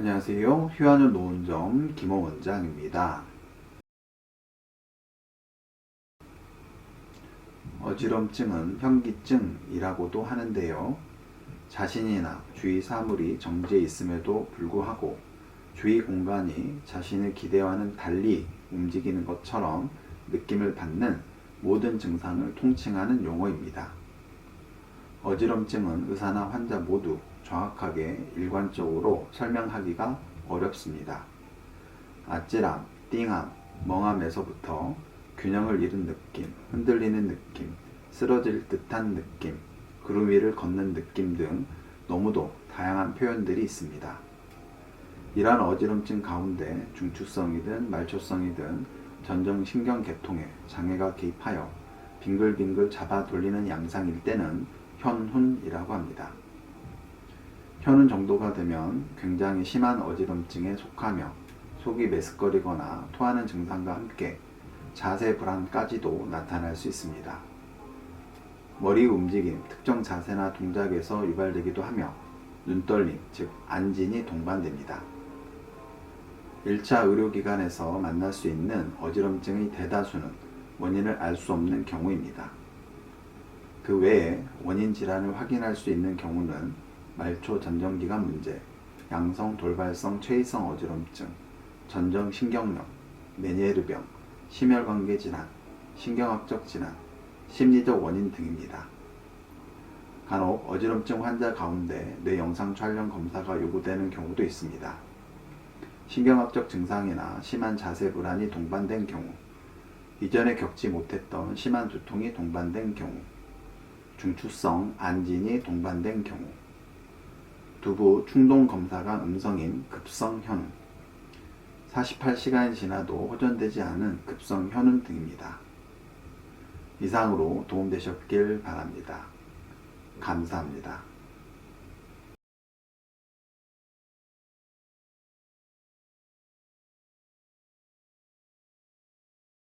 안녕하세요. 휴안을 노은점 김호 원장입니다. 어지럼증은 현기증이라고도 하는데요. 자신이나 주위 사물이 정지해 있음에도 불구하고 주위 공간이 자신의 기대와는 달리 움직이는 것처럼 느낌을 받는 모든 증상을 통칭하는 용어입니다. 어지럼증은 의사나 환자 모두 정확하게 일관적으로 설명하기가 어렵습니다. 아찔함, 띵함, 멍함에서부터 균형을 잃은 느낌, 흔들리는 느낌, 쓰러질 듯한 느낌, 구름 위를 걷는 느낌 등 너무도 다양한 표현들이 있습니다. 이러한 어지럼증 가운데 중추성이든 말초성이든 전정신경계통에 장애가 개입하여 빙글빙글 잡아 돌리는 양상일 때는 현훈이라고 합니다. 현훈 정도가 되면 굉장히 심한 어지럼증에 속하며 속이 메스꺼리거나 토하는 증상과 함께 자세 불안까지도 나타날 수 있습니다. 머리 움직임, 특정 자세나 동작에서 유발되기도 하며 눈떨림, 즉 안진이 동반됩니다. 1차 의료기관에서 만날 수 있는 어지럼증의 대다수는 원인을 알 수 없는 경우입니다. 그 외에 원인 질환을 확인할 수 있는 경우는 말초 전정기관 문제, 양성 돌발성 최이성 어지럼증, 전정 신경염, 메니에르병, 심혈관계 질환, 신경학적 질환, 심리적 원인 등입니다. 간혹 어지럼증 환자 가운데 뇌 영상 촬영 검사가 요구되는 경우도 있습니다. 신경학적 증상이나 심한 자세 불안이 동반된 경우, 이전에 겪지 못했던 심한 두통이 동반된 경우, 중추성 안진이 동반된 경우, 두부 충동 검사가 음성인 급성 현우, 48시간이 지나도 호전되지 않은 급성 현운 등입니다. 이상으로 도움되셨길 바랍니다. 감사합니다.